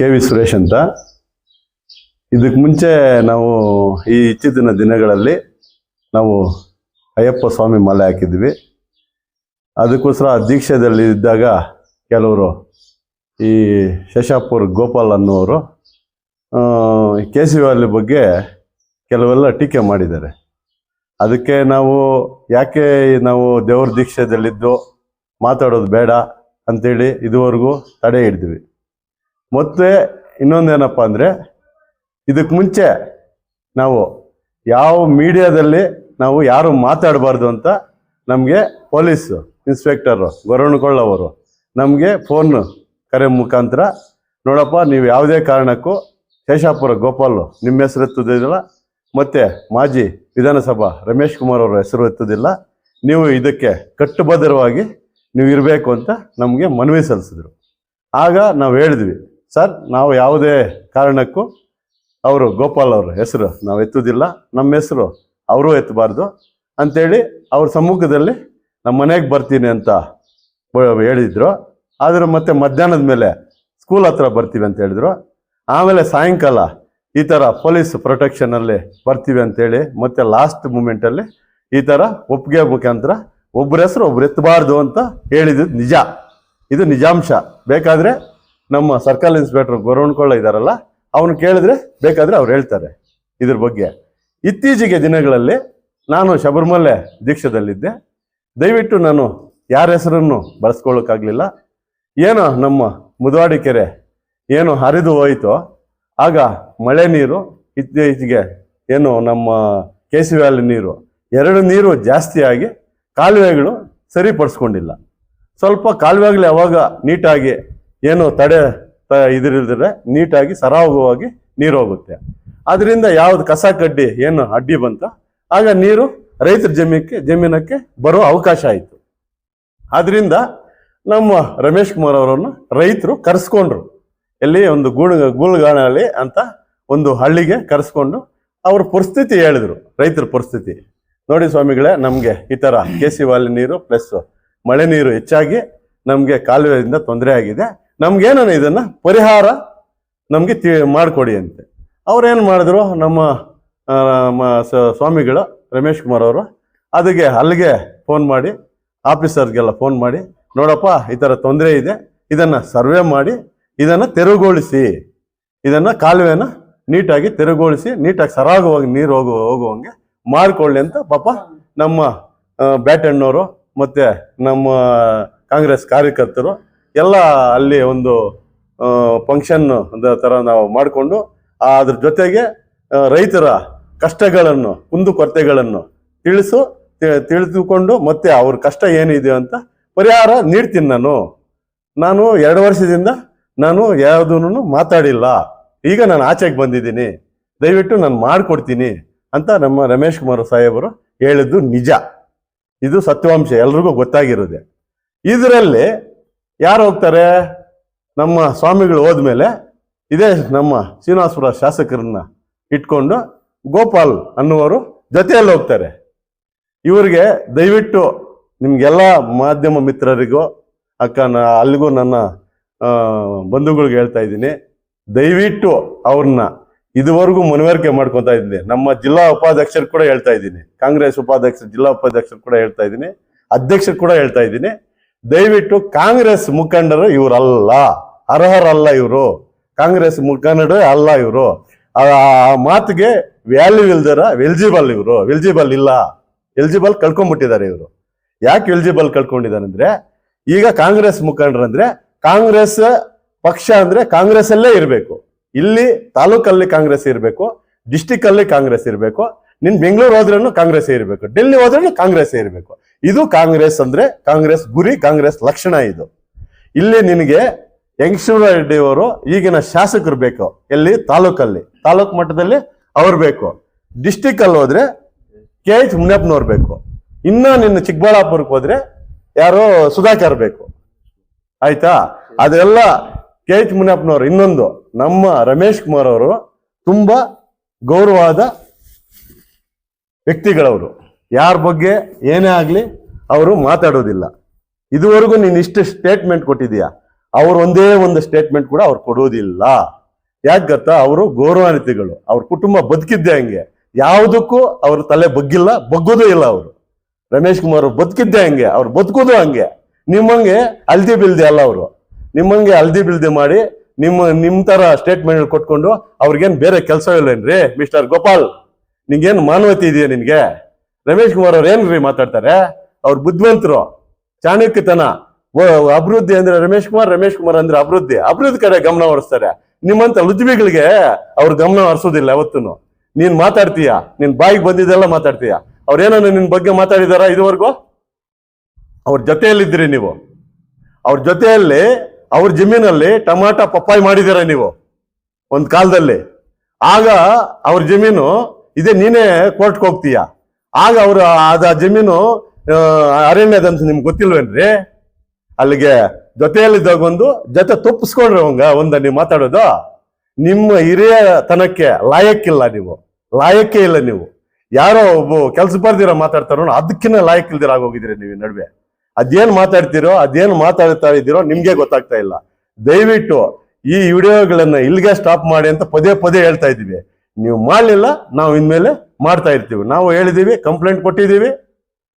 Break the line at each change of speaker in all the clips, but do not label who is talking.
K V Suresh ಅಂತ. ಇದಕ್ಕೆ ಮುಂಚೆ ನಾವು ಈ ಇತ್ತೀಚಿನ ದಿನಗಳಲ್ಲಿ ನಾವು ಅಯ್ಯಪ್ಪ ಸ್ವಾಮಿ ಮಾಲೆ ಹಾಕಿದ್ವಿ. ಅದಕ್ಕೋಸ್ಕರ ದೀಕ್ಷೆದಲ್ಲಿ ಇದ್ದಾಗ ಕೆಲವರು ಈ ಶಶಾಪುರ್ ಗೋಪಾಲ್ ಅನ್ನೋರು ಕೆ ಸಿ ಬಗ್ಗೆ ಕೆಲವೆಲ್ಲ ಟೀಕೆ ಮಾಡಿದ್ದಾರೆ. ಅದಕ್ಕೆ ನಾವು ಯಾಕೆ ನಾವು ದೇವ್ರ ದೀಕ್ಷೆದಲ್ಲಿದ್ದು ಮಾತಾಡೋದು ಬೇಡ ಅಂಥೇಳಿ ಇದುವರೆಗೂ ತಡೆ ಹಿಡಿದ್ವಿ. ಮತ್ತೆ ಇನ್ನೊಂದೇನಪ್ಪ ಅಂದರೆ ಇದಕ್ಕೆ ಮುಂಚೆ ನಾವು ಯಾವ ಮೀಡಿಯಾದಲ್ಲಿ ನಾವು ಯಾರು ಮಾತಾಡಬಾರ್ದು ಅಂತ ನಮಗೆ ಪೊಲೀಸ್ ಇನ್ಸ್ಪೆಕ್ಟರು ಗೊರವಣಕೊಳ್ಳವರು ನಮಗೆ ಫೋನ್ ಕರೆ ಮುಖಾಂತರ, ನೋಡಪ್ಪ, ನೀವು ಯಾವುದೇ ಕಾರಣಕ್ಕೂ ಶೇಷಾಪುರ ಗೋಪಾಲು ನಿಮ್ಮ ಹೆಸರು ಎತ್ತುದಿಲ್ಲ, ಮತ್ತು ಮಾಜಿ ವಿಧಾನಸಭಾ ರಮೇಶ್ ಕುಮಾರ್ ಅವರ ಹೆಸರು ಎತ್ತುದಿಲ್ಲ, ನೀವು ಇದಕ್ಕೆ ಕಟ್ಟುಬದ್ಧವಾಗಿ ನೀವು ಇರಬೇಕು ಅಂತ ನಮಗೆ ಮನವಿ ಸಲ್ಲಿಸಿದ್ರು. ಆಗ ನಾವು ಹೇಳಿದ್ವಿ ಸರ್, ನಾವು ಯಾವುದೇ ಕಾರಣಕ್ಕೂ ಅವರು ಗೋಪಾಲ್ ಅವ್ರ ಹೆಸರು ನಾವು ಎತ್ತುವುದಿಲ್ಲ ನಮ್ಮ ಹೆಸರು ಅವರು ಎತ್ತಬಾರ್ದು. ಅಂಥೇಳಿ ಅವ್ರ ಸಮ್ಮುಖದಲ್ಲಿ ನಮ್ಮ ಮನೆಗೆ ಬರ್ತೀನಿ ಅಂತ ಹೇಳಿದರು. ಆದರೆ ಮತ್ತೆ ಮಧ್ಯಾಹ್ನದ ಮೇಲೆ ಸ್ಕೂಲ್ ಹತ್ರ ಬರ್ತೀವಿ ಅಂತ ಹೇಳಿದರು. ಆಮೇಲೆ ಸಾಯಂಕಾಲ ಈ ಥರ ಪೊಲೀಸ್ ಪ್ರೊಟೆಕ್ಷನಲ್ಲಿ ಬರ್ತೀವಿ ಅಂತೇಳಿ ಮತ್ತೆ ಲಾಸ್ಟ್ ಮೂಮೆಂಟಲ್ಲಿ ಈ ಥರ ಒಪ್ಪಿಗೆ ಮುಖಾಂತರ ಒಬ್ಬರ ಹೆಸರು ಒಬ್ರು ಎತ್ತಬಾರ್ದು ಅಂತ ಹೇಳಿದ್ದು ನಿಜ. ಇದು ನಿಜಾಂಶ. ಬೇಕಾದರೆ ನಮ್ಮ ಸರ್ಕಲ್ ಇನ್ಸ್ಪೆಕ್ಟರ್ ಗೊರವಣ್ಕೊಳ್ಳ ಇದ್ದಾರಲ್ಲ ಅವನು ಕೇಳಿದ್ರೆ ಬೇಕಾದ್ರೆ ಅವ್ರು ಹೇಳ್ತಾರೆ ಇದ್ರ ಬಗ್ಗೆ. ಇತ್ತೀಚೆಗೆ ದಿನಗಳಲ್ಲಿ ನಾನು ಶಬರಿಮಲೆ ದೀಕ್ಷದಲ್ಲಿದ್ದೆ ದಯವಿಟ್ಟು ನಾನು ಯಾರ ಹೆಸರನ್ನು ಬಳಸ್ಕೊಳ್ಳೋಕ್ಕಾಗಲಿಲ್ಲ. ಏನೋ ನಮ್ಮ ಮುದುವಾಡಿ ಕೆರೆ ಏನು ಹರಿದು ಹೋಯಿತೋ, ಆಗ ಮಳೆ ನೀರು, ಇತ್ತೀಚೆಗೆ ಏನು ನಮ್ಮ ಕೆ ಸಿ ವ್ಯಾಲಿ ನೀರು, ಎರಡು ನೀರು ಜಾಸ್ತಿಯಾಗಿ ಕಾಲುವೆಗಳು ಸರಿಪಡಿಸ್ಕೊಂಡಿಲ್ಲ. ಸ್ವಲ್ಪ ಕಾಲುವೆಗಳು ಯಾವಾಗ ನೀಟಾಗಿ ಏನು ತಡೆ ಇದಿರಿದ್ರೆ ನೀಟಾಗಿ, ಸರಾಗವಾಗಿ ನೀರು ಹೋಗುತ್ತೆ. ಅದರಿಂದ ಯಾವ್ದು ಕಸ, ಕಡ್ಡಿ, ಏನು ಅಡ್ಡಿ ಬಂತ, ಆಗ ನೀರು ರೈತರ ಜಮೀನಕ್ಕೆ ಜಮೀನಕ್ಕೆ ಬರೋ ಅವಕಾಶ ಆಯಿತು. ಆದ್ರಿಂದ ನಮ್ಮ ರಮೇಶ್ ಕುಮಾರ್ ಅವರನ್ನು ರೈತರು ಕರೆಸ್ಕೊಂಡ್ರು. ಎಲ್ಲಿ ಒಂದು ಗೂಣ ಗೂಳುಗಾಣಲಿ ಅಂತ ಒಂದು ಹಳ್ಳಿಗೆ ಕರೆಸ್ಕೊಂಡು ಅವ್ರ ಪರಿಸ್ಥಿತಿ ಹೇಳಿದ್ರು, ರೈತರ ಪರಿಸ್ಥಿತಿ. ನೋಡಿ ಸ್ವಾಮಿಗಳೇ, ನಮಗೆ ಈ ಥರ ಕೆ ಸಿ ವಾಲಿ ನೀರು ಪ್ಲಸ್ ಮಳೆ ನೀರು ಹೆಚ್ಚಾಗಿ ನಮಗೆ ಕಾಲುವೆಯಿಂದ ತೊಂದರೆ ಆಗಿದೆ. ನಮ್ಗೇನ ಇದನ್ನ ಪರಿಹಾರ ನಮಗೆ ತಿ ಮಾಡಿಕೊಡಿ ಅಂತೆ. ಅವ್ರೇನು ಮಾಡಿದ್ರು ನಮ್ಮ ಸ್ವಾಮಿಗಳು ರಮೇಶ್ ಕುಮಾರ್ ಅವರು ಅದಕ್ಕೆ ಅಲ್ಲಿಗೆ ಫೋನ್ ಮಾಡಿ ಆಫೀಸರ್ಗೆಲ್ಲ ಫೋನ್ ಮಾಡಿ, ನೋಡಪ್ಪ, ಈ ಥರ ತೊಂದರೆ ಇದೆ, ಇದನ್ನ ಸರ್ವೆ ಮಾಡಿ, ಇದನ್ನ ತೆರವುಗೊಳಿಸಿ, ಇದನ್ನ ಕಾಲುವೆನ ನೀಟಾಗಿ ತೆರವುಗೊಳಿಸಿ, ನೀಟಾಗಿ ಸರಾಗವಾಗಿ ನೀರು ಹೋಗು, ಹೋಗುವಂಗೆ ಮಾಡಿಕೊಳ್ಳಿ ಅಂತ ಪಾಪ ನಮ್ಮ ಬ್ಯಾಟಣ್ಣವರು ಮತ್ತೆ ನಮ್ಮ ಕಾಂಗ್ರೆಸ್ ಕಾರ್ಯಕರ್ತರು ಎಲ್ಲ ಅಲ್ಲಿ ಒಂದು ಫಂಕ್ಷನ್ ಥರ ನಾವು ಮಾಡಿಕೊಂಡು ಅದ್ರ ಜೊತೆಗೆ ರೈತರ ಕಷ್ಟಗಳನ್ನು ಕುಂದುಕೊರತೆಗಳನ್ನು ತಿಳಿಸು, ತಿ- ತಿಳಿದುಕೊಂಡು ಮತ್ತೆ ಅವ್ರ ಕಷ್ಟ ಏನಿದೆ ಅಂತ ಪರಿಹಾರ ನೀಡ್ತೀನಿ ನಾನು. ನಾನು ಎರಡು ವರ್ಷದಿಂದ ನಾನು ಯಾವುದೂ ಮಾತಾಡಿಲ್ಲ. ಈಗ ನಾನು ಆಚೆಗೆ ಬಂದಿದ್ದೀನಿ. ದಯವಿಟ್ಟು ನಾನು ಮಾಡಿಕೊಡ್ತೀನಿ ಅಂತ ನಮ್ಮ ರಮೇಶ್ ಕುಮಾರ್ ಸಾಹೇಬರು ಹೇಳಿದ್ದು ನಿಜ. ಇದು ಸತ್ಯಾಂಶ ಎಲ್ರಿಗೂ ಗೊತ್ತಾಗಿರೋದೆ. ಇದರಲ್ಲಿ ಯಾರು ಹೋಗ್ತಾರೆ? ನಮ್ಮ ಸ್ವಾಮಿಗಳು ಹೋದ್ಮೇಲೆ ಇದೇ ನಮ್ಮ ಶ್ರೀನಿವಾಸಪುರ ಶಾಸಕರನ್ನ ಇಟ್ಕೊಂಡು ಗೋಪಾಲ್ ಅನ್ನುವರು ಜೊತೆಯಲ್ಲಿ ಹೋಗ್ತಾರೆ. ಇವರಿಗೆ ದಯವಿಟ್ಟು ನಿಮ್ಗೆಲ್ಲ ಮಾಧ್ಯಮ ಮಿತ್ರರಿಗೂ, ಅಕ್ಕ ಅಲ್ಲಿಗೂ ನನ್ನ ಬಂಧುಗಳಿಗೆ ಹೇಳ್ತಾ ಇದ್ದೀನಿ. ದಯವಿಟ್ಟು ಅವ್ರನ್ನ ಇದುವರೆಗೂ ಮನವರಿಕೆ ಮಾಡ್ಕೊತಾ ಇದ್ದೀನಿ. ನಮ್ಮ ಜಿಲ್ಲಾ ಉಪಾಧ್ಯಕ್ಷರು ಕೂಡ ಹೇಳ್ತಾ ಇದ್ದೀನಿ. ಕಾಂಗ್ರೆಸ್ ಉಪಾಧ್ಯಕ್ಷರು, ಜಿಲ್ಲಾ ಉಪಾಧ್ಯಕ್ಷರು ಕೂಡ ಹೇಳ್ತಾ ಇದ್ದೀನಿ. ಅಧ್ಯಕ್ಷರು ಕೂಡ ಹೇಳ್ತಾ ಇದ್ದೀನಿ. ದಯವಿಟ್ಟು ಕಾಂಗ್ರೆಸ್ ಮುಖಂಡರು ಇವರಲ್ಲ, ಅರ್ಹರಲ್ಲ ಇವರು. ಕಾಂಗ್ರೆಸ್ ಮುಖಂಡರು ಅಲ್ಲ ಇವರು. ಆ ಮಾತಿಗೆ ವ್ಯಾಲ್ಯೂ ಇಲ್ದರ ಎಲಿಜಿಬಲ್ ಇವರು. ಎಲಿಜಿಬಲ್ ಇಲ್ಲ. ಎಲಿಜಿಬಲ್ ಕಳ್ಕೊಂಡ್ಬಿಟ್ಟಿದ್ದಾರೆ ಇವರು. ಯಾಕೆ ಎಲಿಜಿಬಲ್ ಕಳ್ಕೊಂಡಿದ್ದಾರೆ ಅಂದ್ರೆ, ಈಗ ಕಾಂಗ್ರೆಸ್ ಮುಖಂಡರಂದ್ರೆ ಕಾಂಗ್ರೆಸ್ ಪಕ್ಷ ಅಂದ್ರೆ ಕಾಂಗ್ರೆಸ್ ಅಲ್ಲೇ ಇರಬೇಕು. ಇಲ್ಲಿ ತಾಲೂಕಲ್ಲಿ ಕಾಂಗ್ರೆಸ್ ಇರಬೇಕು ಡಿಸ್ಟಿಕ್ ಅಲ್ಲಿ ಕಾಂಗ್ರೆಸ್ ಇರಬೇಕು. ನಿನ್ ಬೆಂಗಳೂರು ಹೋದ್ರೂ ಕಾಂಗ್ರೆಸ್ ಇರಬೇಕು. ಡೆಲ್ಲಿ ಹೋದ್ರೂ ಕಾಂಗ್ರೆಸ್ ಇರಬೇಕು. ಇದು ಕಾಂಗ್ರೆಸ್ ಅಂದ್ರೆ ಕಾಂಗ್ರೆಸ್ ಗುರಿ, ಕಾಂಗ್ರೆಸ್ ಲಕ್ಷಣ ಇದು. ಇಲ್ಲಿ ನಿನಗೆ ಯಂಗೇಶ್ವರ ರೆಡ್ಡಿ ಅವರು ಈಗಿನ ಶಾಸಕರು ಬೇಕು. ಎಲ್ಲಿ? ತಾಲೂಕಲ್ಲಿ. ತಾಲೂಕ್ ಮಟ್ಟದಲ್ಲಿ ಅವ್ರು ಬೇಕು. ಡಿಸ್ಟಿಕ್ ಅಲ್ಲಿ ಹೋದ್ರೆ ಕೆ ಎಚ್ ಮುನಿಯಪ್ಪನವ್ರು ಬೇಕು. ಇನ್ನ ನಿನ್ನ ಚಿಕ್ಕಬಳ್ಳಾಪುರಕ್ಕೆ ಹೋದ್ರೆ ಯಾರೋ ಸುಧಾಕರ್ ಬೇಕು. ಆಯ್ತಾ? ಅದೆಲ್ಲ ಕೆ ಎಚ್ ಮುನಿಯಪ್ಪನವರು ಇನ್ನೊಂದು. ನಮ್ಮ ರಮೇಶ್ ಕುಮಾರ್ ಅವರು ತುಂಬಾ ಗೌರವಾದ ವ್ಯಕ್ತಿಗಳವರು. ಯಾರ ಬಗ್ಗೆ ಏನೇ ಆಗಲಿ ಅವರು ಮಾತಾಡೋದಿಲ್ಲ. ಇದುವರೆಗೂ ನೀನು ಇಷ್ಟು ಸ್ಟೇಟ್ಮೆಂಟ್ ಕೊಟ್ಟಿದೀಯಾ ಅವ್ರ ಒಂದೇ ಒಂದು ಸ್ಟೇಟ್ಮೆಂಟ್ ಕೂಡ ಅವ್ರು ಕೊಡೋದಿಲ್ಲ. ಯಾಕೆ ಗೊತ್ತಾ? ಅವರು ಗೌರವಾನ್ವಿತಿಗಳು. ಅವ್ರ ಕುಟುಂಬ ಬದುಕಿದ್ದೆ ಹಂಗೆ. ಯಾವುದಕ್ಕೂ ಅವ್ರ ತಲೆ ಬಗ್ಗಿಲ್ಲ, ಬಗ್ಗೋದೂ ಇಲ್ಲ ಅವರು. ರಮೇಶ್ ಕುಮಾರ್ ಬದುಕಿದ್ದೆ ಹಂಗೆ, ಅವ್ರು ಬದುಕೋದು ಹಂಗೆ. ನಿಮ್ಮಂಗೆ ಅಲ್ದಿ ಬಿಲ್ದೆ ಅಲ್ಲ ಅವರು. ನಿಮ್ಮಂಗೆ ಅಲ್ದಿ ಬಿಲ್ದೆ ಮಾಡಿ ನಿಮ್ಮ ನಿಮ್ಮ ಥರ ಸ್ಟೇಟ್ಮೆಂಟ್ ಕೊಟ್ಕೊಂಡು ಅವ್ರಿಗೇನು ಬೇರೆ ಕೆಲಸ ಇಲ್ಲೇನ್ರಿ ಮಿಸ್ಟರ್ ಗೋಪಾಲ್? ನಿಂಗೇನು ಮಾನವತೆ ಇದೆಯಾ ನಿನ್ಗೆ? ರಮೇಶ್ ಕುಮಾರ್ ಅವ್ರು ಏನ್ರಿ ಮಾತಾಡ್ತಾರೆ? ಅವ್ರು ಬುದ್ಧಿವಂತರು. ಚಾಣಕ್ಯತನ. ಅಭಿವೃದ್ಧಿ ಅಂದ್ರೆ ರಮೇಶ್ ಕುಮಾರ್ ರಮೇಶ್ ಕುಮಾರ್ ಅಂದ್ರೆ ಅಭಿವೃದ್ಧಿ. ಅಭಿವೃದ್ಧಿ ಕಡೆ ಗಮನ ಹರಿಸ್ತಾರೆ. ನಿಮ್ಮಂತ ಲುಜ್ಬಿಗಳಿಗೆ ಅವ್ರು ಗಮನ ಹರಿಸೋದಿಲ್ಲ ಯಾವತ್ತೂ ನೀನ್ ಮಾತಾಡ್ತೀಯ? ನಿನ್ ಬಾಯಿಗೆ ಬಂದಿದ್ದೆಲ್ಲ ಮಾತಾಡ್ತೀಯ? ಅವ್ರೇನೋ ನಿನ್ ಬಗ್ಗೆ ಮಾತಾಡಿದಾರ ಇದುವರೆಗೂ? ಅವ್ರ ಜೊತೆಯಲ್ಲಿದ್ದೀರಿ ನೀವು. ಅವ್ರ ಜೊತೆಯಲ್ಲಿ, ಅವ್ರ ಜಮೀನಲ್ಲಿ ಟಮಾಟ ಪಪ್ಪಾಯಿ ಮಾಡಿದ್ದೀರ ನೀವು. ಒಂದ್ ಕಾಲದಲ್ಲಿ. ಆಗ ಅವ್ರ ಜಮೀನು, ಇದೇ ನೀನೇ ಕೋರ್ಟ್ಗೆ ಹೋಗ್ತೀಯ? ಆಗ ಅವರು ಅದ ಜಮೀನು ಅರಣ್ಯದಂತ ನಿಮ್ಗೆ ಗೊತ್ತಿಲ್ವೇನ್ರಿ? ಅಲ್ಲಿಗೆ ಜೊತೆಯಲ್ಲಿದ್ದಾಗ ಒಂದು ಜೊತೆ ತಪ್ಪಿಸ್ಕೊಂಡ್ರೆ ಅವಂಗ, ಒಂದ ನೀವು ಮಾತಾಡೋದು, ನಿಮ್ಮ ಹಿರಿಯ ತನಕ್ಕೆ ಲಾಯಕ್ಕಿಲ್ಲ ನೀವು. ಲಾಯಕ್ಕೆ ಇಲ್ಲ ನೀವು. ಯಾರೋ ಒಬ್ಬ ಕೆಲಸ ಬರ್ದಿರೋ ಮಾತಾಡ್ತಾರೋ ಅದಕ್ಕಿನ್ನ ಲಾಯಕ್ಕಿಲ್ದಿರ ಆಗೋಗಿದ್ದೀರಿ ನೀವು ನಡುವೆ. ಅದೇನ್ ಮಾತಾಡ್ತೀರೋ, ಅದೇನ್ ಮಾತಾಡ್ತಾ ಇದ್ದೀರೋ ನಿಮ್ಗೆ ಗೊತ್ತಾಗ್ತಾ ಇಲ್ಲ. ದಯವಿಟ್ಟು ಈ ವಿಡಿಯೋಗಳನ್ನ ಇಲ್ಲಿಗೆ ಸ್ಟಾಪ್ ಮಾಡಿ ಅಂತ ಪದೇ ಪದೇ ಹೇಳ್ತಾ ಇದ್ದೀವಿ. ನೀವು ಮಾಡಲಿಲ್ಲ, ನಾವು ಇನ್ಮೇಲೆ ಮಾಡ್ತಾ ಇರ್ತೀವಿ. ನಾವು ಹೇಳಿದೀವಿ ಕಂಪ್ಲೇಂಟ್ ಕೊಟ್ಟಿದ್ದೀವಿ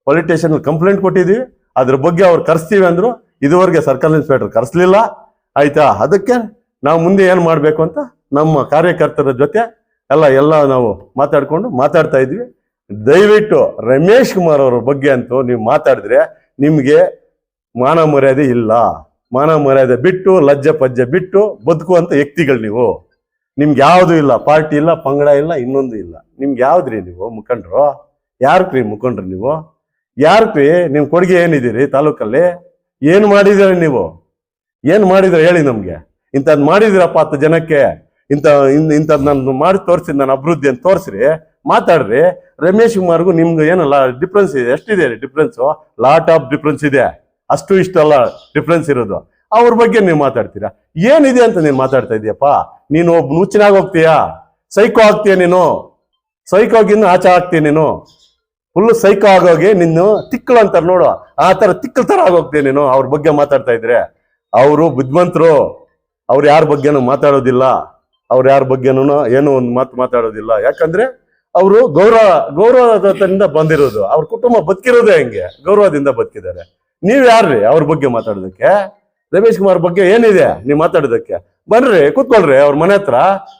ಪೊಲಿಟೇಷನ್ ಕಂಪ್ಲೇಂಟ್ ಕೊಟ್ಟಿದ್ದೀವಿ ಅದ್ರ ಬಗ್ಗೆ ಅವ್ರು ಕರೆಸ್ತೀವಿ ಅಂದ್ರು, ಇದುವರೆಗೆ ಸರ್ಕಲ್ ಇನ್ಸ್ಪೆಕ್ಟರ್ ಕರೆಸ್ಲಿಲ್ಲ. ಆಯ್ತಾ? ಅದಕ್ಕೆ ನಾವು ಮುಂದೆ ಏನು ಮಾಡಬೇಕು ಅಂತ ನಮ್ಮ ಕಾರ್ಯಕರ್ತರ ಜೊತೆ ಎಲ್ಲ ಎಲ್ಲ ನಾವು ಮಾತಾಡ್ಕೊಂಡು ಮಾತಾಡ್ತಾ ಇದ್ವಿ. ದಯವಿಟ್ಟು ರಮೇಶ್ ಕುಮಾರ್ ಅವರ ಬಗ್ಗೆ ಅಂತೂ ನೀವು ಮಾತಾಡಿದ್ರೆ ನಿಮಗೆ ಮಾನ ಮರ್ಯಾದೆ ಇಲ್ಲ. ಮಾನ ಮರ್ಯಾದೆ ಬಿಟ್ಟು, ಲಜ್ಜೆ ಪಜ್ಜೆ ಬಿಟ್ಟು ಬದುಕುವಂಥ ವ್ಯಕ್ತಿಗಳು ನೀವು. ನಿಮ್ಗೆ ಯಾವುದು ಇಲ್ಲ, ಪಾರ್ಟಿ ಇಲ್ಲ, ಪಂಗಡ ಇಲ್ಲ, ಇನ್ನೊಂದು ಇಲ್ಲ. ನಿಮ್ಗೆ ಯಾವ್ದ್ರಿ ನೀವು ಮುಖಂಡ್ರು? ಯಾರ್ಕ್ರಿ ಮುಖಂಡ್ರಿ ನೀವು? ಯಾರ್ಕ್ರಿ ನಿಮ್ ಕೊಡುಗೆ ಏನಿದ್ದೀರಿ ತಾಲೂಕಲ್ಲಿ? ಏನ್ ಮಾಡಿದಿರಿ ನೀವು? ಏನ್ ಮಾಡಿದ್ರ ಹೇಳಿ ನಮ್ಗೆ. ಇಂಥದ್ ಮಾಡಿದಿರಪ್ಪ ಹತ್ತು ಜನಕ್ಕೆ ಇಂಥ ಇಂಥದ್ ನಾನು ಮಾಡಿ ತೋರಿಸಿ ನಾನು ಅಭಿವೃದ್ಧಿ ಅಂತ ತೋರಿಸ್ರಿ, ಮಾತಾಡ್ರಿ. ರಮೇಶ್ ಕುಮಾರ್ಗೂ ನಿಮ್ಗೆ ಏನಲ್ಲ ಡಿಫ್ರೆನ್ಸ್ ಇದೆ, ಎಷ್ಟಿದೆ ಡಿಫ್ರೆನ್ಸು ಲಾಟ್ ಆಫ್ ಡಿಫ್ರೆನ್ಸ್ ಇದೆ. ಅಷ್ಟು ಇಷ್ಟಲ್ಲ ಡಿಫ್ರೆನ್ಸ್ ಇರೋದು. ಅವ್ರ ಬಗ್ಗೆ ನೀವು ಮಾತಾಡ್ತೀರಾ? ಏನಿದೆ ಅಂತ ನೀನು ಮಾತಾಡ್ತಾ ಇದೀಯಪ್ಪ? ನೀನು ಒಬ್ಬ ನುಚ್ಚಿನಾಗ ಹೋಗ್ತೀಯಾ? ಸೈಕೋ ಆಗ್ತೀಯ ನೀನು? ಸೈಕೋಗಿನ್ನು ಆಚೆ ಆಗ್ತೀಯ ನೀನು? ಫುಲ್ ಸೈಕೋ ಆಗೋಗಿ ನಿನ್ನ ತಿಕ್ಕಳು ಅಂತಾರೆ ನೋಡು. ಆ ತರ ತಿಕ್ಕಲ್ ಥರ ಆಗೋಗ್ತೀಯ ನೀನು? ಅವ್ರ ಬಗ್ಗೆ ಮಾತಾಡ್ತಾ ಇದ್ರೆ. ಅವರು ಬುದ್ಧಿವಂತರು. ಅವ್ರು ಯಾರ ಬಗ್ಗೆನೂ ಮಾತಾಡೋದಿಲ್ಲ. ಅವ್ರ ಯಾರ ಬಗ್ಗೆನೂ ಏನೋ ಒಂದು ಮಾತು ಮಾತಾಡೋದಿಲ್ಲ. ಯಾಕಂದ್ರೆ ಅವರು ಗೌರವ, ಗೌರವದಿಂದ ಬಂದಿರೋದು. ಅವ್ರ ಕುಟುಂಬ ಬದುಕಿರೋದೇ ಹೆಂಗೆ. ಗೌರವದಿಂದ ಬದುಕಿದ್ದಾರೆ. ನೀವ್ ಯಾರ್ರಿ ಅವ್ರ ಬಗ್ಗೆ ಮಾತಾಡೋದಕ್ಕೆ? ರಮೇಶ್ ಕುಮಾರ್ ಬಗ್ಗೆ ಏನಿದೆ ನೀವು ಮಾತಾಡೋದಕ್ಕೆ? ಬನ್ರಿ, ಕೂತ್ಕೊಳ್ರಿ, ಅವ್ರ ಮನೆ ಹತ್ರ.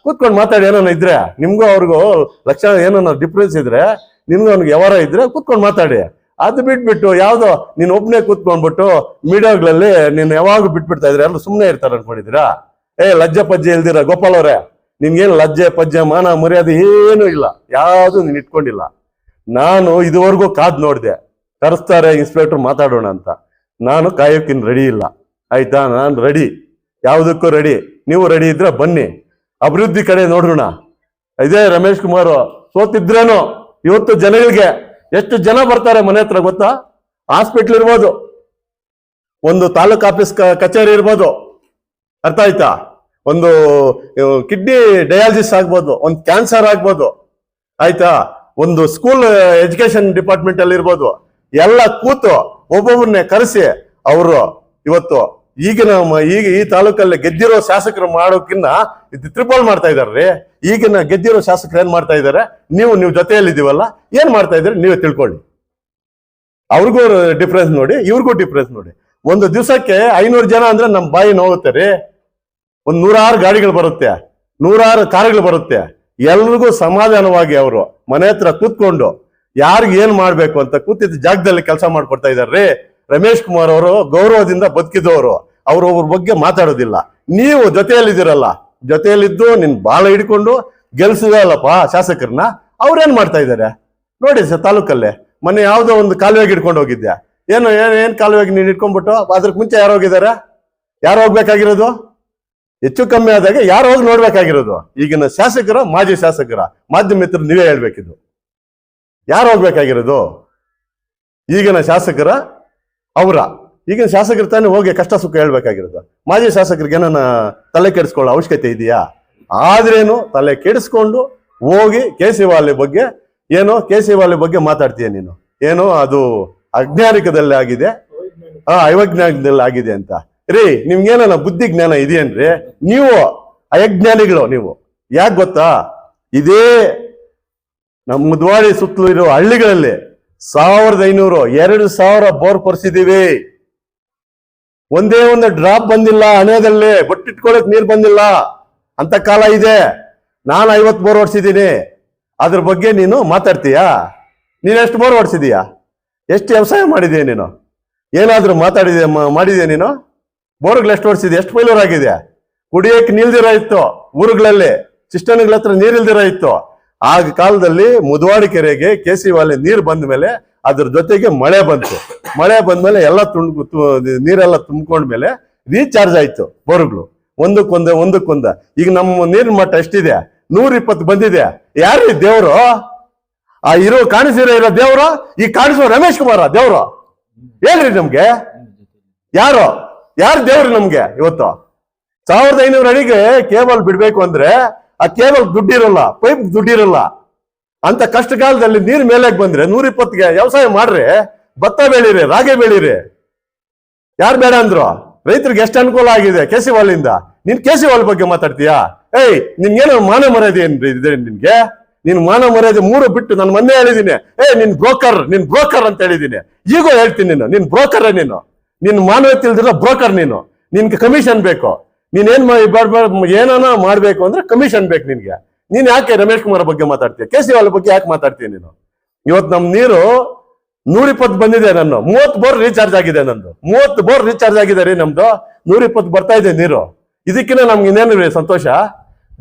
ಕೂತ್ಕೊಂಡು ಮಾತಾಡಿ ಏನೋ ಇದ್ರೆ, ನಿಮ್ಗೂ ಅವ್ರಿಗೂ ಲಕ್ಷ ಏನೋ ಡಿಫ್ರೆನ್ಸ್ ಇದ್ರೆ, ನಿಮ್ಗೂ ಅವ್ನಿಗೆ ವ್ಯವಹಾರ ಇದ್ರೆ ಕೂತ್ಕೊಂಡು ಮಾತಾಡಿ. ಅದು ಬಿಟ್ಬಿಟ್ಟು ಯಾವ್ದೋ, ನೀನ್ ಒಬ್ನೇ ಕೂತ್ಕೊಂಡ್ಬಿಟ್ಟು ಮೀಡಿಯಾಗಳಲ್ಲಿ ನೀನ್ ಯಾವಾಗ ಬಿಟ್ಬಿಡ್ತಾ ಇದ್ರೆ ಎಲ್ಲರೂ ಸುಮ್ಮನೆ ಇರ್ತಾರ ಅನ್ಕೊಂಡಿದ್ದೀರಾ? ಏ, ಲಜ್ಜೆ ಪಜ್ಜೆ ಇಲ್ದಿರ, ಗೋಪಾಲ್ ಅವರೇ, ನಿನ್ಗೇನು ಲಜ್ಜೆ, ಪಜ್ಜೆ, ಮಾನ, ಮರ್ಯಾದೆ ಏನೂ ಇಲ್ಲ. ಯಾವುದು ನೀನು ಇಟ್ಕೊಂಡಿಲ್ಲ. ನಾನು ಇದುವರೆಗೂ ಕಾದ್ ನೋಡಿದೆ. ಕರೆಸ್ತಾರೆ ಇನ್ಸ್ಪೆಕ್ಟರ್ ಮಾತಾಡೋಣ ಅಂತ. ನಾನು ಕಾಯೋಕಿನ್ ರೆಡಿ ಇಲ್ಲ. ಆಯ್ತಾ? ನಾನು ರೆಡಿ ಯಾವುದಕ್ಕೂ ರೆಡಿ ನೀವು ರೆಡಿ ಇದ್ರೆ ಬನ್ನಿ. ಅಭಿವೃದ್ಧಿ ಕಡೆ ನೋಡೋಣ. ಇದೇ ರಮೇಶ್ ಕುಮಾರ್ ಸೋತಿದ್ರೇನು? ಇವತ್ತು ಜನಗಳಿಗೆ ಎಷ್ಟು ಜನ ಬರ್ತಾರೆ ಮನೆ ಹತ್ರ ಗೊತ್ತಾ? ಹಾಸ್ಪಿಟ್ಲ್ ಇರ್ಬೋದು. ಒಂದು ತಾಲೂಕ್ ಆಫೀಸ್ ಕಚೇರಿ ಇರ್ಬೋದು. ಅರ್ಥ ಆಯ್ತಾ? ಒಂದು ಕಿಡ್ನಿ ಡಯಾಲಿಸಿಸ್ ಆಗ್ಬೋದು. ಒಂದು ಕ್ಯಾನ್ಸರ್ ಆಗ್ಬೋದು. ಆಯ್ತಾ? ಒಂದು ಸ್ಕೂಲ್ ಎಜುಕೇಶನ್ ಡಿಪಾರ್ಟ್ಮೆಂಟ್ ಅಲ್ಲಿ ಇರ್ಬೋದು. ಎಲ್ಲ ಕೂತು ಒಬ್ಬೊಬ್ಬರನ್ನೇ ಕರೆಸಿ ಅವರು ಇವತ್ತು ಈಗಿನ ಈಗ ಈ ತಾಲೂಕಲ್ಲಿ ಗೆದ್ದಿರೋ ಶಾಸಕರು ಮಾಡೋಕ್ಕಿನ್ನ ಇದು ತ್ರಿಪಲ್ ಮಾಡ್ತಾ ಇದಾರ್ರಿ ಈಗಿನ ಗೆದ್ದಿರೋ ಶಾಸಕರು ಏನ್ ಮಾಡ್ತಾ ಇದಾರೆ ನೀವು ನೀವು ಜೊತೆಯಲ್ಲಿದ್ದೀವಲ್ಲ, ಏನ್ ಮಾಡ್ತಾ ಇದ್ರೆ ನೀವೇ ತಿಳ್ಕೊಳ್ಳಿ. ಅವ್ರಿಗೂ ಡಿಫ್ರೆನ್ಸ್ ನೋಡಿ, ಇವ್ರಿಗೂ ಡಿಫ್ರೆನ್ಸ್ ನೋಡಿ. ಒಂದು ದಿವಸಕ್ಕೆ ಐನೂರು ಜನ ಅಂದ್ರೆ ನಮ್ ಬಾಯಿ ನೋವುತ್ತೆ ರೀ. ಒಂದ್ ನೂರಾರು ಗಾಡಿಗಳು ಬರುತ್ತೆ, ನೂರಾರು ಕಾರುಗಳು ಬರುತ್ತೆ. ಎಲ್ರಿಗೂ ಸಮಾಧಾನವಾಗಿ ಅವರು ಮನೆ ಹತ್ರ ಕೂತ್ಕೊಂಡು ಯಾರಿಗೇನ್ ಮಾಡ್ಬೇಕು ಅಂತ ಕೂತಿದ್ದ ಜಾಗದಲ್ಲಿ ಕೆಲಸ ಮಾಡ್ಕೊಡ್ತಾ ಇದಾರ್ರಿ ರಮೇಶ್ ಕುಮಾರ್ ಅವರು ಗೌರವದಿಂದ ಬದುಕಿದವರು. ಅವ್ರ ಒಬ್ಬರ ಬಗ್ಗೆ ಮಾತಾಡೋದಿಲ್ಲ. ನೀವು ಜೊತೆಯಲ್ಲಿದ್ದೀರಲ್ಲ. ಜೊತೆಯಲ್ಲಿದ್ದು ನಿನ್ ಬಾಳ ಹಿಡ್ಕೊಂಡು ಗೆಲ್ಸಿದಲ್ಲಪ್ಪ ಶಾಸಕರನ್ನ. ಅವ್ರೇನ್ ಮಾಡ್ತಾ ಇದ್ದಾರೆ? ನೋಡಿ ಸರ್ ತಾಲೂಕಲ್ಲೇ. ಮೊನ್ನೆ ಯಾವುದೋ ಒಂದು ಕಾಲುವೆಗೆ ಹಿಡ್ಕೊಂಡು ಹೋಗಿದ್ದೆ. ಏನು ಏನು, ಏನ್ ಕಾಲುವೆಗೆ ನೀನು ಇಟ್ಕೊಂಡ್ಬಿಟ್ಟು ಅದಕ್ಕೆ ಮುಂಚೆ ಯಾರು ಹೋಗಿದ್ದಾರೆ? ಯಾರು ಹೋಗ್ಬೇಕಾಗಿರೋದು? ಹೆಚ್ಚು ಕಮ್ಮಿ ಆದಾಗ ಯಾರು ಹೋಗಿ ನೋಡ್ಬೇಕಾಗಿರೋದು? ಈಗಿನ ಶಾಸಕರ, ಮಾಜಿ ಶಾಸಕರ. ಮಾಧ್ಯಮ ಮಿತ್ರರು ನೀವೇ ಹೇಳ್ಬೇಕಿದ್ದು ಯಾರು ಹೋಗ್ಬೇಕಾಗಿರೋದು? ಈಗಿನ ಶಾಸಕರ ಅವರ. ಈಗಿನ ಶಾಸಕರು ತಾನೇ ಹೋಗಿ ಕಷ್ಟ ಸುಖ ಹೇಳ್ಬೇಕಾಗಿರೋದು. ಮಾಜಿ ಶಾಸಕರಿಗೆ ನನ್ನ ತಲೆ ಕೆಡಿಸ್ಕೊಳ್ಳೋ ಅವಶ್ಯಕತೆ ಇದೆಯಾ? ಆದ್ರೇನು ತಲೆ ಕೆಡಿಸ್ಕೊಂಡು ಹೋಗಿ ಕೇಸಿವಾಲಿ ಬಗ್ಗೆ ಏನೋ ಕೇಸಿವಾಲಿ ಬಗ್ಗೆ ಮಾತಾಡ್ತೀಯ ನೀನು? ಏನೋ ಅದು ಅಜ್ಞಾನಿಕದಲ್ಲಿ ಆಗಿದೆ. ಆ ಅವಜ್ಞಾನದಲ್ಲಿ ಆಗಿದೆ ಅಂತ. ರೀ ನಿಮ್ಗೇನ ಬುದ್ಧಿ ಜ್ಞಾನ ಇದೆಯೇನ್ರಿ? ನೀವು ಅಯಜ್ಞಾನಿಗಳು ನೀವು. ಯಾಕೆ ಗೊತ್ತಾ? ಇದೇ ನಮ್ಮ ಮುದ್ವಾಡಿ ಸುತ್ತಲೂ ಇರೋ ಹಳ್ಳಿಗಳಲ್ಲಿ ಸಾವಿರದ ಐನೂರು, ಎರಡು ಸಾವಿರ ಬೋರ್ ಕೊರ್ಸಿದೀವಿ. ಒಂದೇ ಒಂದು ಡ್ರಾಪ್ ಬಂದಿಲ್ಲ ಹಣದಲ್ಲಿ ಬಟ್ಟಿಟ್ಕೊಳಕ್ ನೀರು ಬಂದಿಲ್ಲ. ಅಂತ ಕಾಲ ಇದೆ. ನಾನು ಐವತ್ ಬೋರ್ ಓಡಿಸಿದ್ದೀನಿ ಅದ್ರ ಬಗ್ಗೆ ನೀನು ಮಾತಾಡ್ತೀಯಾ? ನೀನು ಎಷ್ಟು ಬೋರ್ ಓಡಿಸಿದೀಯಾ? ಎಷ್ಟು ವ್ಯವಸಾಯ ಮಾಡಿದೀಯ ನೀನು? ಏನಾದರೂ ಮಾತಾಡಿದೆ ಮಾಡಿದ್ಯಾ ನೀನು? ಬೋರ್ಗಳು ಎಷ್ಟು ಹೊಡ್ಸಿದ್ಯಾ ಎಷ್ಟು ಫೈಲೂರ್ ಆಗಿದೆ ಕುಡಿಯಕ್ಕೆ ನಿಲ್ದಿರ ಇತ್ತು ಊರುಗಳಲ್ಲಿ. ಸಿಸ್ಟನ್ಗಳ ಹತ್ರ ನೀರಿಲ್ದಿರ ಇತ್ತು. ಆಗ ಕಾಲದಲ್ಲಿ ಮುದವಾಡಿ ಕೆರೆಗೆ ಕೇಸರಿವಾಲೆ ನೀರು ಬಂದ ಮೇಲೆ ಅದ್ರ ಜೊತೆಗೆ ಮಳೆ ಬಂತು. ಮಳೆ ಬಂದ್ಮೇಲೆ ಎಲ್ಲ ತುಂಡು ನೀರೆಲ್ಲ ತುಂಬ್ಕೊಂಡ್ಮೇಲೆ ರೀಚಾರ್ಜ್ ಆಯ್ತು ಬೋರ್ಗಳು. ಒಂದಕ್ಕೊಂದ ಒಂದಕ್ಕೊಂದ. ಈಗ ನಮ್ಮ ನೀರಿನ ಮಟ್ಟ ಎಷ್ಟಿದೆ? ನೂರ ಇಪ್ಪತ್ತು ಬಂದಿದೆ. ಯಾರು ದೇವ್ರು? ಆ ಇರೋ ಕಾಣಿಸಿರೋ ಇರೋ ದೇವ್ರು? ಈ ಕಾಣಿಸೋ ರಮೇಶ್ ಕುಮಾರ, ದೇವ್ರು. ಹೇಳ್ರಿ ನಮ್ಗೆ. ಯಾರು? ಯಾರು ದೇವ್ರಿ ನಮ್ಗೆ ಇವತ್ತು? ಸಾವಿರದ ಐನೂರು ಅಡಿಗೆ ಕೇಬಲ್ ಬಿಡ್ಬೇಕು ಅಂದ್ರೆ ಆ ಕೇವಲ ದುಡ್ಡಿರಲ್ಲ, ಪೈಪ್ ದುಡ್ಡಿರಲ್ಲ. ಅಂತ ಕಷ್ಟ ಕಾಲದಲ್ಲಿ ನೀರ್ ಮೇಲೆ ಬಂದ್ರೆ ನೂರ ಇಪ್ಪತ್ತಿಗೆ ವ್ಯವಸಾಯ ಮಾಡ್ರಿ, ಭತ್ತ ಬೆಳೀರಿ, ರಾಗಿ ಬೆಳೀರಿ. ಯಾರು ಬೇಡ ಅಂದ್ರು? ರೈತರಿಗೆ ಎಷ್ಟು ಅನುಕೂಲ ಆಗಿದೆ ಕೇಸಿವಾಲಿಂದ ನೀನ್ ಕೇಸಿವಾಲ್ ಬಗ್ಗೆ ಮಾತಾಡ್ತೀಯಾ? ಏಯ್, ನಿನ್ಗೇನೋ ಮಾನ ಮರ್ಯಾದೆ ಏನ್ರಿ ಇದೆ ನಿನ್ಗೆ? ನೀನ್ ಮಾನ ಮರ್ಯಾದೆ ಮೂರು ಬಿಟ್ಟು ನಾನು ಮೊನ್ನೆ ಹೇಳಿದೀನಿ. ಏ ನಿನ್ ಬ್ರೋಕರ್ ನಿನ್ ಬ್ರೋಕರ್ ಅಂತ ಹೇಳಿದೀನಿ. ಈಗೂ ಹೇಳ್ತೀನಿ ನೀನು, ನಿನ್ ಬ್ರೋಕರ್ ನೀನು. ನಿನ್ ಮಾನವ ತಿಳಿದಿರೋ ಬ್ರೋಕರ್ ನೀನು. ನಿನ್ಗೆ ಕಮಿಷನ್ ಬೇಕು. ನೀನ್ ಏನ್ ಮಾ- ಬೇಡ ಬೇಡ ಏನಾನ ಮಾಡ್ಬೇಕು ಅಂದ್ರೆ ಕಮಿಷನ್ ಬೇಕು ನಿನ್ಗೆ. ನೀನ್ ಯಾಕೆ ರಮೇಶ್ ಕುಮಾರ್ ಬಗ್ಗೆ ಮಾತಾಡ್ತೀಯ? ಕೇಸಿವಾಲ್ ಬಗ್ಗೆ ಯಾಕೆ ಮಾತಾಡ್ತೀಯ ನೀನು? ಇವತ್ತು ನಮ್ ನೀರು ನೂರಿಪ್ಪತ್ತು ಬಂದಿದೆ ನನ್ನ ಮೂವತ್ತು ಬೋರ್ ರೀಚಾರ್ಜ್ ಆಗಿದೆ ನಂದು. ಮೂವತ್ತು ಬೋರ್ ರೀಚಾರ್ಜ್ ಆಗಿದೆ ರೀ ನಮ್ದು. ನೂರಿಪ್ಪತ್ತು ಬರ್ತಾ ಇದೆ ನೀರು. ಇದಕ್ಕಿಂತ ನಮ್ಗೆ ಇನ್ನೇನು ರೀ ಸಂತೋಷ?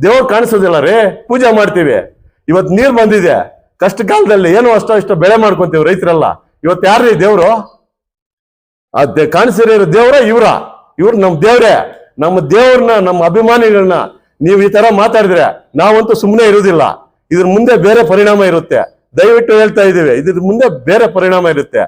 ದೇವ್ರು ಕಾಣಿಸೋದಿಲ್ಲ ರೀ. ಪೂಜೆ ಮಾಡ್ತೀವಿ. ಇವತ್ತು ನೀರ್ ಬಂದಿದೆ. ಕಷ್ಟ ಕಾಲದಲ್ಲಿ ಏನು ಅಷ್ಟೋ ಇಷ್ಟೋ ಬೆಳೆ ಮಾಡ್ಕೊಂತೀವಿ ರೈತರೆಲ್ಲ. ಇವತ್ತು ಯಾರ್ರೀ ದೇವ್ರು? ಅದೇ ಕಾಣಿಸಿರೋ ದೇವ್ರ, ಇವ್ರ. ಇವ್ರು ನಮ್ ದೇವ್ರೇ. ನಮ್ಮ ದೇವ್ರನ್ನ, ನಮ್ಮ ಅಭಿಮಾನಿಗಳನ್ನ ನೀವು ಈ ತರ ಮಾತಾಡಿದ್ರೆ ನಾವಂತೂ ಸುಮ್ಮನೆ ಇರುವುದಿಲ್ಲ. ಇದ್ರ ಮುಂದೆ ಬೇರೆ ಪರಿಣಾಮ ಇರುತ್ತೆ. ದಯವಿಟ್ಟು ಹೇಳ್ತಾ ಇದ್ದೀವಿ, ಇದ್ರ ಮುಂದೆ ಬೇರೆ ಪರಿಣಾಮ ಇರುತ್ತೆ.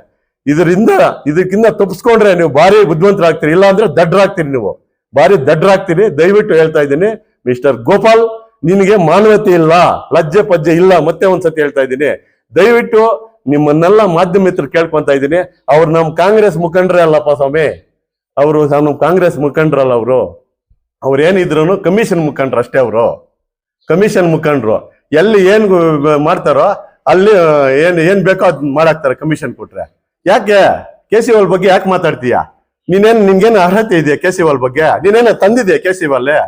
ಇದರಿಂದ, ಇದಕ್ಕಿಂತ ತಪ್ಪಿಸ್ಕೊಂಡ್ರೆ ನೀವು ಭಾರಿ ಬುದ್ಧಿವಂತರಾಗ್ತೀರಿ ಇಲ್ಲ ಅಂದ್ರೆ ದಡ್ಡರಾಗ್ತೀರಿ ನೀವು. ಭಾರಿ ದಡ್ಡರಾಗ್ತೀರಿ ದಯವಿಟ್ಟು ಹೇಳ್ತಾ ಇದ್ದೀನಿ. ಮಿಸ್ಟರ್ ಗೋಪಾಲ್ ನಿನಗೆ ಮಾನವತೆ ಇಲ್ಲ, ಲಜ್ಜೆ ಪಜ್ಜೆ ಇಲ್ಲ, ಮತ್ತೆ ಒಂದ್ಸತಿ ಹೇಳ್ತಾ ಇದ್ದೀನಿ. ದಯವಿಟ್ಟು ನಿಮ್ಮನ್ನೆಲ್ಲ ಮಾಧ್ಯಮ ಮಿತ್ರರು ಕೇಳ್ಕೊಂತ ಇದ್ದೀನಿ. ಅವ್ರು ನಮ್ಮ ಕಾಂಗ್ರೆಸ್ ಮುಖಂಡರೇ ಅಲ್ಲಪ್ಪ ಸ್ವಾಮಿ. ಅವರು ನಾನು ಕಾಂಗ್ರೆಸ್ ಮುಖಂಡ್ರಲ್ಲ ಅವರು. ಅವ್ರು ಏನಿದ್ರು ಕಮಿಷನ್ ಮುಖಂಡ್ರು ಅಷ್ಟೇ ಅವರು. ಕಮಿಷನ್ ಮುಖಂಡ್ರು. ಎಲ್ಲಿ ಏನ್ ಮಾಡ್ತಾರೋ ಅಲ್ಲಿ ಏನು, ಏನ್ ಬೇಕೋ ಅದ್ ಮಾಡಾಕ್ತಾರೆ ಕಮಿಷನ್ ಕೊಟ್ರೆ. ಯಾಕೆ? ಕೇಸಿವಾಲ್ ಬಗ್ಗೆ ಯಾಕೆ ಮಾತಾಡ್ತೀಯ? ನೀನೇನು ನಿನ್ಗೇನು ಅರ್ಹತೆ ಇದೆಯಾ ಕೇಸಿವಾಲ್ ಬಗ್ಗೆ? ನೀನೇನ ತಂದಿದ್ಯಾ ಕೇಸಿವಾಲೆ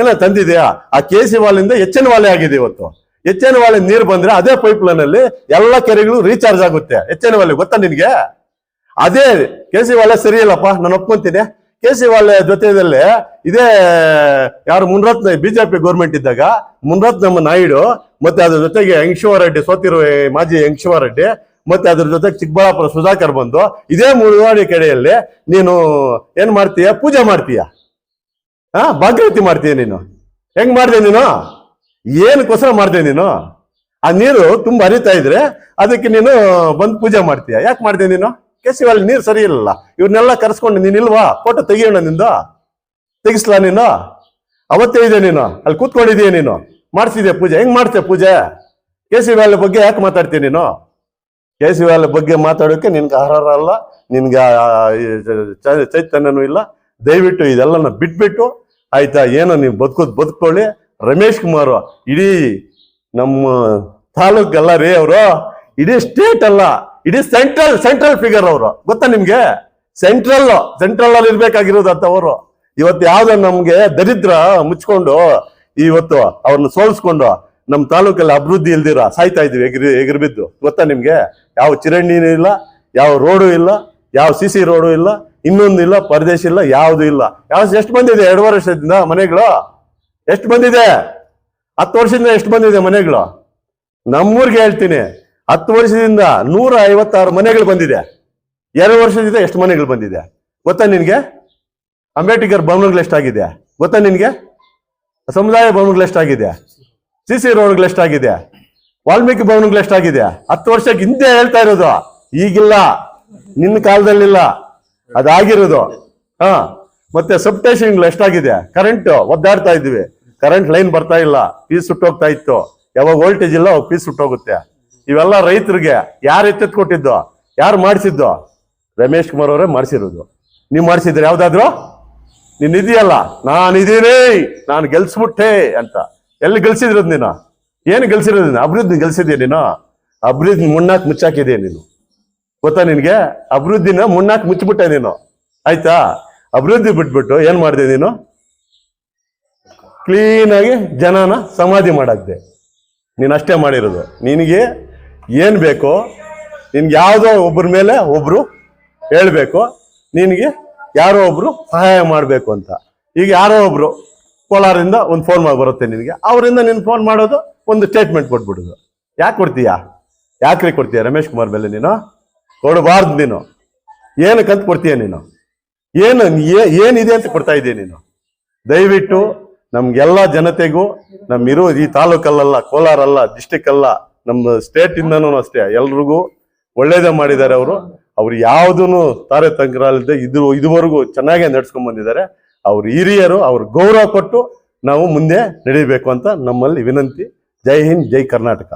ಏನ ತಂದಿದೆಯಾ? ಆ ಕೇಸಿವಾಲ್ ಇಂದ ಎಚ್ಚನ ವಾಲೆ ಆಗಿದೆ ಇವತ್ತು. ಎಚ್ಚನ ವಾಲೆ ನೀರು ಬಂದ್ರೆ ಅದೇ ಪೈಪ್ ಲೈನ್ ಅಲ್ಲಿ ಎಲ್ಲ ಕೆರೆಗಳು ರೀಚಾರ್ಜ್ ಆಗುತ್ತೆ. ಎಚ್ಚನ ವಾಲೆ ಗೊತ್ತಾ ನಿನ್ಗೆ? ಅದೇ ಸರಿ ಸರಿಯಲ್ಲಪ್ಪ ನಾನು ಒಪ್ಕೊಂತೀನಿ. ಕೇಜ್ರಿವಾಲ್ ಜೊತೆಯಲ್ಲಿ ಇದೇ, ಯಾರು ಮುನ್ರತ್ನ, ಬಿಜೆಪಿ ಗೌರ್ಮೆಂಟ್ ಇದ್ದಾಗ, ಮುನ್ರತ್ನಮ್ಮ ನಾಯ್ಡು, ಮತ್ತೆ ಅದ್ರ ಜೊತೆಗೆ ರೆಡ್ಡಿ ಸೋತಿರುವ ಮಾಜಿ ಮಾಜಿ ರೆಡ್ಡಿ ಮತ್ತೆ ಅದ್ರ ಜೊತೆಗೆ ಚಿಕ್ಕಬಳ್ಳಾಪುರ ಸುಧಾಕರ್ ಬಂದು, ಇದೇ ಮುಳುವಾಡಿ ಕಡೆಯಲ್ಲಿ ನೀನು ಏನ್ ಮಾಡ್ತೀಯ? ಪೂಜೆ ಮಾಡ್ತೀಯ? ಹಾ ಭಾಗ್ಯವತಿ ಮಾಡ್ತೀಯ ನೀನು? ಹೆಂಗ್ ಮಾಡ್ದೆ ನೀನು? ಏನಕ್ಕೋಸ್ಕರ ಮಾಡ್ದೆ ನೀನು? ಆ ನೀರು ತುಂಬಾ ಹರಿತಾ ಇದ್ರೆ ಅದಕ್ಕೆ ನೀನು ಬಂದು ಪೂಜೆ ಮಾಡ್ತೀಯ. ಯಾಕೆ ಮಾಡ್ದೆ ನೀನು? ಕೇಸಿವಾಲ್ ನೀರು ಸರಿ ಇರಲಿಲ್ಲ ಇವ್ರನ್ನೆಲ್ಲ ಕರೆಸ್ಕೊಂಡು ನೀನ್ ಇಲ್ವಾ? ಫೋಟೋ ತೆಗಿಯೋಣ ನಿಂದ. ತೆಗಿಸ್ಲಾ ನೀನು? ಅವತ್ತೇ ಇದೆ ನೀನು? ಅಲ್ಲಿ ಕೂತ್ಕೊಂಡಿದೀಯ ನೀನು? ಮಾಡ್ಸಿದ್ಯಾ ಪೂಜೆ? ಹೆಂಗ್ ಮಾಡ್ತೀಯ ಪೂಜೆ? ಕೆ ಸಿ ವ್ಯಾಲಿ ಬಗ್ಗೆ ಯಾಕೆ ಮಾತಾಡ್ತೀಯ ನೀನು? ಕೆ ಸಿ ವ್ಯಾಲಿ ಬಗ್ಗೆ ಮಾತಾಡೋಕೆ ನಿನ್ಗೆ ಅರ್ಹರ ಅಲ್ಲ, ನಿನ್ಗೆ ಚೈತನ್ಯನೂ ಇಲ್ಲ. ದಯವಿಟ್ಟು ಇದೆಲ್ಲನ ಬಿಟ್ಬಿಟ್ಟು, ಆಯ್ತಾ, ಏನೋ ನೀವು ಬದುಕೋದು ಬದುಕೊಳ್ಳಿ ರಮೇಶ್ ಕುಮಾರ್, ಇಡೀ ನಮ್ಮ ತಾಲೂಕಲ್ಲ ರೀ ಅವರು, ಇಡೀ ಸ್ಟೇಟ್ ಅಲ್ಲ. ಇಡೀ ಸೆಂಟ್ರಲ್ ಸೆಂಟ್ರಲ್ ಫಿಗರ್ ಅವರು. ಗೊತ್ತಾ ನಿಮ್ಗೆ? ಸೆಂಟ್ರಲ್ ಸೆಂಟ್ರಲ್ ಅಲ್ಲಿ ಇರ್ಬೇಕಾಗಿರೋದು ಅಂತ ಅವರು. ಇವತ್ತು ಯಾವ್ದೋ ನಮ್ಗೆ ದರಿದ್ರ ಮುಚ್ಕೊಂಡು ಇವತ್ತು ಅವ್ರನ್ನ ಸೋಲ್ಸ್ಕೊಂಡು ನಮ್ಮ ತಾಲೂಕಲ್ಲಿ ಅಭಿವೃದ್ಧಿ ಇಲ್ದಿರ ಸಾಯ್ತಾ ಇದೀವಿ ಎಗ್ರಿ ಎಗ್ರಿ ಬಿದ್ದು ಗೊತ್ತಾ ನಿಮ್ಗೆ? ಯಾವ ಚಿರಂಡಿನೂ ಇಲ್ಲ, ಯಾವ ರೋಡು ಇಲ್ಲ, ಯಾವ ಸಿ ಸಿ ರೋಡು ಇಲ್ಲ, ಇನ್ನೊಂದು ಇಲ್ಲ, ಪರದೇಶ ಇಲ್ಲ, ಯಾವ್ದು ಇಲ್ಲ. ಯಾವ ಎಷ್ಟು ಬಂದಿದೆ? ಎರಡು ವರ್ಷದಿಂದ ಮನೆಗಳು? ಎಷ್ಟು ಬಂದಿದೆ? ಹತ್ತು ವರ್ಷದಿಂದ ಎಷ್ಟು ಬಂದಿದೆ ಮನೆಗಳು? ನಮ್ಮೂರ್ಗೆ ಹೇಳ್ತೀನಿ. ಹತ್ತು ವರ್ಷದಿಂದ ನೂರ ಐವತ್ತಾರು ಮನೆಗಳು ಬಂದಿದೆ. ಎರಡು ವರ್ಷದಿಂದ ಎಷ್ಟು ಮನೆಗಳು ಬಂದಿದೆ? ಗೊತ್ತಾ ನಿನಗೆ? ಅಂಬೇಡ್ಕರ್ ಭವನಗಳು ಎಷ್ಟಾಗಿದೆ? ಗೊತ್ತಾ ನಿನಗೆ? ಸಮುದಾಯ ಭವನಗಳು ಎಷ್ಟಾಗಿದೆ? ಸಿ ಸಿ ರೋಡ್ಗಳು ಎಷ್ಟಾಗಿದೆ? ವಾಲ್ಮೀಕಿ ಭವನಗಳು ಎಷ್ಟಾಗಿದೆ? ಹತ್ತು ವರ್ಷಕ್ಕೆ ಹಿಂದೆ ಹೇಳ್ತಾ ಇರೋದು. ಈಗಿಲ್ಲ. ನಿನ್ನ ಕಾಲದಲ್ಲಿಲ್ಲ. ಅದಾಗಿರೋದು. ಹಾ. ಮತ್ತೆ ಸಬ್ಟೇಷನ್ಗಳು ಎಷ್ಟಾಗಿದೆ? ಕರೆಂಟ್ ಒದ್ದಾಡ್ತಾ ಇದ್ವಿ. ಕರೆಂಟ್ ಲೈನ್ ಬರ್ತಾ ಇಲ್ಲ. ಪೀಸ್ ಸುಟ್ಟೋಗ್ತಾ ಇತ್ತು. ಯಾವಾಗ ವೋಲ್ಟೇಜ್ ಇಲ್ಲ ಪೀಸ್ ಸುಟ್ಟೋಗುತ್ತೆ. ಇವೆಲ್ಲ ರೈತರಿಗೆ ಯಾರು ಎತ್ತೆತ್ಕೊಟ್ಟಿದ್ದು, ಯಾರು ಮಾಡಿಸಿದ್ದು, ರಮೇಶ್ ಕುಮಾರ್ ಅವರೇ ಮಾಡಿಸಿರೋದು. ನೀವು ಮಾಡಿಸಿದ್ರೆ ಯಾವ್ದಾದ್ರು? ನೀನ್ ಇದೆಯಲ್ಲ ನಾನಿದ್ದೀನಿ ನಾನು ಗೆಲ್ಸ್ಬಿಟ್ಟೆ ಅಂತ. ಎಲ್ಲಿ ಗೆಲ್ಸಿದ್ರದ್ ನೀನು? ಏನು ಗೆಲ್ಸಿರೋದು ನೀನು? ಅಭಿವೃದ್ಧಿ ಗೆಲ್ಸಿದ್ಯಾ ನೀನು? ಅಭಿವೃದ್ಧಿ ಮುನ್ನಾಕ್ ಮುಚ್ಚಾಕಿದೆಯಾ ನೀನು. ಗೊತ್ತಾ ನಿನಗೆ? ಅಭಿವೃದ್ಧಿನ ಮುನ್ನಾಕ್ ಮುಚ್ಚಿಬಿಟ್ಟೆ ನೀನು. ಆಯ್ತಾ? ಅಭಿವೃದ್ಧಿ ಬಿಟ್ಬಿಟ್ಟು ಏನ್ ಮಾಡಿದೆ ನೀನು? ಕ್ಲೀನಾಗಿ ಜನನ ಸಮಾಧಿ ಮಾಡಾಕ್ದೆ. ನೀನು ಅಷ್ಟೇ ಮಾಡಿರೋದು. ನಿನಗೆ ಏನು ಬೇಕೋ, ನಿನ್ಗೆ ಯಾವುದೋ ಒಬ್ಬರ ಮೇಲೆ ಒಬ್ಬರು ಹೇಳಬೇಕು, ನಿನಗೆ ಯಾರೋ ಒಬ್ಬರು ಸಹಾಯ ಮಾಡಬೇಕು ಅಂತ. ಈಗ ಯಾರೋ ಒಬ್ಬರು ಕೋಲಾರಿಂದ ಒಂದು ಫೋನ್ ಮಾಡಿ ಬರುತ್ತೆ ನಿನಗೆ, ಅವರಿಂದ ನೀನು ಫೋನ್ ಮಾಡೋದು ಒಂದು ಸ್ಟೇಟ್ಮೆಂಟ್ ಕೊಟ್ಬಿಡೋದು. ಯಾಕೆ ಕೊಡ್ತೀಯಾ? ಯಾಕ್ರಿ ಕೊಡ್ತೀಯ ರಮೇಶ್ ಕುಮಾರ್ ಮೇಲೆ ನೀನು? ಕೊಡಬಾರ್ದು ನೀನು. ಏನಕ್ಕಂತ ಕೊಡ್ತೀಯ ನೀನು? ಏನು ಏನಿದೆ ಅಂತ ಕೊಡ್ತಾ ಇದೀಯ ನೀನು? ದಯವಿಟ್ಟು ನಮ್ಗೆಲ್ಲ ಜನತೆಗೂ ನಮ್ಮ ಇರೋ ಈ ತಾಲೂಕಲ್ಲ ಕೋಲಾರ ಅಲ್ಲ ಡಿಸ್ಟಿಕ್ ಅಲ್ಲ ನಮ್ಮ ಸ್ಟೇಟ್ ಇಂದನೂ ಅಷ್ಟೇ, ಎಲ್ರಿಗೂ ಒಳ್ಳೇದೇ ಮಾಡಿದ್ದಾರೆ ಅವರು. ಅವ್ರು ಯಾವುದೂ ತಾರೆ ತಂಕರಲ್ಲದೆ ಇದು ಇದುವರೆಗೂ ಚೆನ್ನಾಗೇ ನಡ್ಸ್ಕೊಂಡ್ ಬಂದಿದ್ದಾರೆ. ಅವ್ರ ಹಿರಿಯರು, ಅವ್ರ ಗೌರವ ಕೊಟ್ಟು ನಾವು ಮುಂದೆ ನಡೀಬೇಕು ಅಂತ ನಮ್ಮಲ್ಲಿ ವಿನಂತಿ. ಜೈ ಹಿಂದ್, ಜೈ ಕರ್ನಾಟಕ.